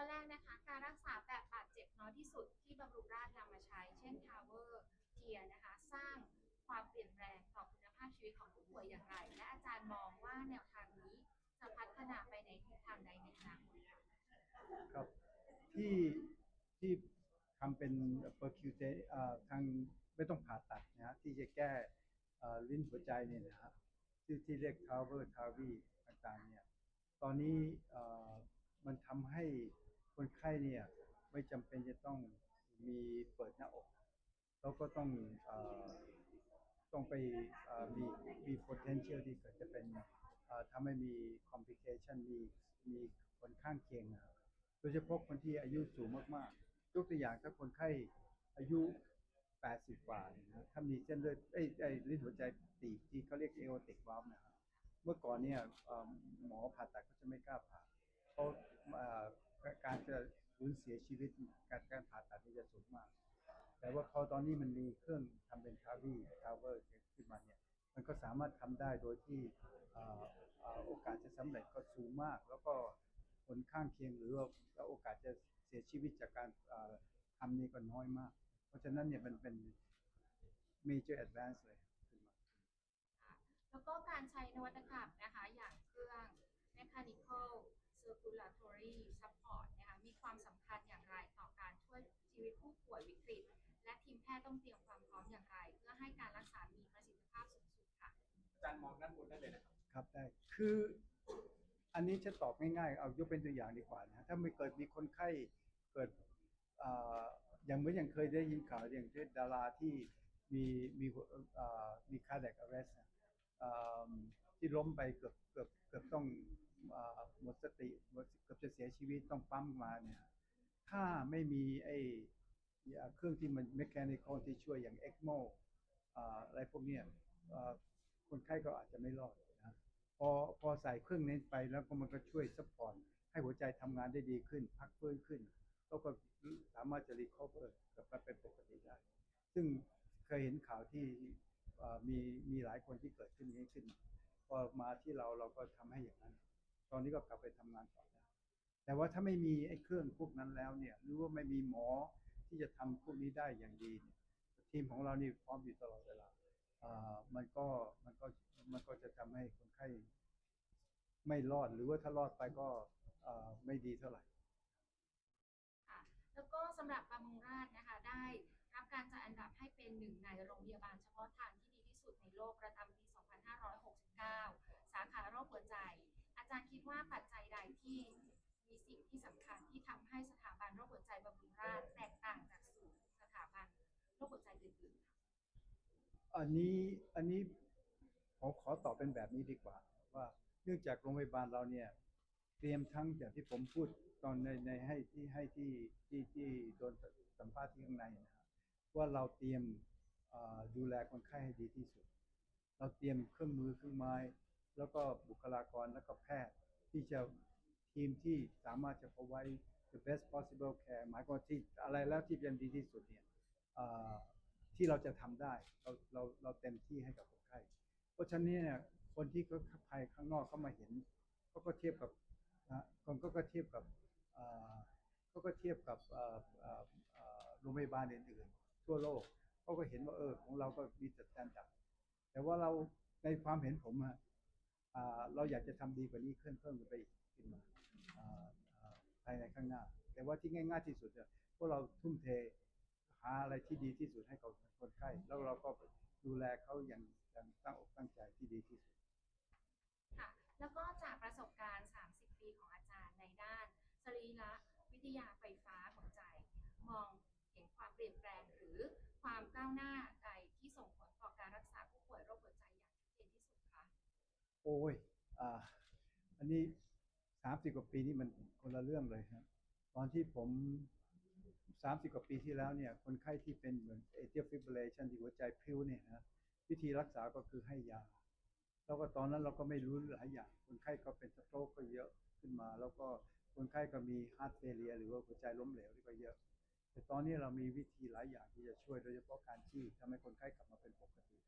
ข้อแรกนะคะการรักษาแบบบาดเจ็บน้อยที่สุดที่บำรุงราษฎร์นำมาใช้ เช่น Tower เทียนะคะสร้างความเปลี่ยนแปลงต่อคุณภาพชีวิตของผู้ป่วยอย่างไร และอาจารย์มองว่าแนวทางนี้จะพัฒนาไปในทิศทางใดในอนาคตคะครับที่ที่ทำเป็น percute เอ่ทางไม่ต้องผ่าตัดนะฮะที่จะแก้ลิ้นหัวใจเนี่ยนะฮะที่ที่เรียก tower t a v i ต่างๆเนี่ยตอนนี้มันทำให้ คนไข้เนี่ยไม่จำเป็นจะต้องมีเปิดหน้าอก แล้วก็ต้องอต้องไปมีมี potential ที่เกิดจะเป็นทำให้มี complication มีมีผลข้างเคียงโดยเฉพาะคนที่อายุสูงมากๆ ยกตัวอย่างถ้าคนไข้อายุ 80 กว่าเนี่ยนะถ้ามีเส้นเลือดไอ้ไอ้ลิ้นหัวใจตีบที่เขาเรียกเอโอติกวาล์นะครับเมื่อก่อนเนี่ยหมอผ่าตัดก็จะไม่กล้าผ่าเพราะเอ่อ การจะสูญเสียชีวิตการการผ่าตัดนี่จะสูงมาก แต่ว่าพอตอนนี้มันมีเครื่องทำเป็นทาวีทาวเวอร์ขึ้นมาเนี่ยมันก็สามารถทำได้โดยที่โอกาสจะสำเร็จก็สูงมาก แล้วก็ผลข้างเคียงหรือว่าโอกาสจะเสียชีวิตจากการเอ่อทำนี่ก็น้อยมาก เพราะฉะนั้นเนี่ยมันเป็น major advance เลยขึ้นมาแล้วก็การใช้นวัตกรรมนะคะอย่างเครื่อง mechanical circulatory support นะคะมีความสำคัญอย่างไรต่อการช่วยชีวิตผู้ป่วยวิกฤต และทีมแพทย์ต้องเตรียมความพร้อมอย่างไร เพื่อให้การรักษามีประสิทธิภาพสูงสุดค่ะ อาจารย์มองด้านบนได้เลยนะครับ ครับได้คืออันนี้จะตอบง่ายๆ เอายกเป็นตัวอย่างดีกว่านะถ้าไม่เกิดมีคนไข้เกิดอ่ออย่างเหมื่อนอย่างเคยได้ยินข่าวอย่างเช่นดาราที่มีมีอ่อมี cardiac arrest นะเอ่อที่ล้มไปเกือบเกือบเกือบต้อง หมดสติหมดเกือบจะเสียชีวิตต้องปั๊มมาเนี่ยถ้าไม่มีไอ้เครื่องที่มัน mechanical ที่ช่วยอย่าง ECMO เอ่ออะไรพวกนี้คนไข้ก็อาจจะไม่รอดนะพอพอใส่เครื่องนี้ไปแล้วก็มันก็ช่วยซัพพอร์ตให้หัวใจทำงานได้ดีขึ้น พักฟื้นขึ้น แล้วก็สามารถจะรีคอเวอร์กลับมาเป็นปกติได้ ซึ่งเคยเห็นข่าวที่มีมีหลายคนที่เกิดขึ้นนี้ขึ้น พอมาที่เราเราก็ทำให้อย่างนั้น ตอนนี้ก็กลับไปทำงานต่อได้แต่ว่าถ้าไม่มีไอ้เครื่องพวกนั้นแล้วเนี่ย หรือว่าไม่มีหมอที่จะทำพวกนี้ได้อย่างดีเนี่ยทีมของเรานี่พร้อมอยู่ตลอดเวลาอ่ามันก็มันก็มันก็จะทำให้คนไข้ไม่รอดหรือว่าถ้ารอดไปก็อ่าไม่ดีเท่าไหร่ค่ะแล้วก็สำหรับบำรุงราษฎร์นะคะ ได้รับการจัดอันดับให้เป็นหนึ่งในโรงพยาบาลเฉพาะทางที่ดีที่สุดในโลกประจำปี 2569 สาขาโรคหัวใจ อาจารย์คิดว่าปัจจัยใดที่มีสิ่ง ที่สำคัญที่ทำให้สถาบันโรคหัวใจบำรุงราษฎร์แตกต่างจากสู่สถาบันโรคหัวใจอื่นๆ อันนี้อันนี้ผมขอตอบเป็นแบบนี้ดีกว่า ว่าเนื่องจากโรงพยาบาลเราเนี่ยเตรียมทั้งอย่างที่ผมพูดตอนในในให้ที่ให้ที่ที่ที่โดนสัมภาษณ์ที่ข้างในนะครับว่าเราเตรียมดูแลคนไข้ให้ดีที่สุด เราเตรียมเครื่องมือเครื่องไม้ แล้วก็บุคลากรแล้วก็แพทย์ที่จะ ทีมที่สามารถจะพอไว้ the best possible care หมายความที่อะไรแล้วที่เป็นดีที่สุดเนี่ยที่เราจะทำได้เราเราเราเต็มที่ให้กับคนไข้ เพราะฉะนั้นเนี่ยคนที่เขาภายข้างนอกเขามาเห็นเขาก็เทียบกับคนก็ก็เทียบกับเขาก็เทียบกับโรงพยาบาลอื่นๆทั่วโลกเขาก็เห็นว่าเออของเราก็มีจัดการจัดแต่ว่าเราในความเห็นผมอะเราอยากจะทำดีกว่านี้ขึ้นเพิ่มไปอีกขึ้นมา ภายในข้างหน้า แต่ว่าที่ง่าย ๆ ที่สุดเนี่ยพวกเราทุ่มเทหาอะไรที่ดีที่สุดให้กับคนไข้แล้วเราก็ดูแลเขาอย่างอย่างตั้งอกตั้งใจที่ดีที่สุดค่ะแล้วก็จากประสบการณ์ 30 ปีของอาจารย์ในด้านสรีระวิทยาไฟฟ้าหัวใจ มองเห็นความเปลี่ยนแปลงหรือความก้าวหน้าใดที่ส่งผลต่อการรักษาผู้ป่วยโรคหัวใจอย่างชัดเจนที่สุดคะโอ้ยอ่าอันนี้สามสิบกว่าปีนี่มันคนละเรื่องเลยครับ ตอนที่ผมสามสิบกว่าปีที่แล้วเนี่ย คนไข้ที่เป็นเหมือน atrial fibrillation ที่หัวใจพลิ้วเนี่ยนะวิธีรักษาก็คือให้ยา แล้วก็ตอนนั้นเราก็ไม่รู้หลายอย่าง คนไข้ก็เป็นสโตรกก็เยอะขึ้นมา แล้วก็คนไข้ก็มี heart failure หรือว่าหัวใจล้มเหลวนี่ก็เยอะ แต่ตอนนี้เรามีวิธีหลายอย่างที่จะช่วยโดยเฉพาะการที่ทำให้คนไข้กลับมาเป็นปกติได้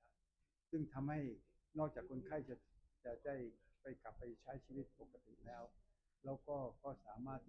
ซึ่งทำให้นอกจากคนไข้จะจะได้ไปกลับไปใช้ชีวิตปกติแล้ว แล้วก็ก็สามารถ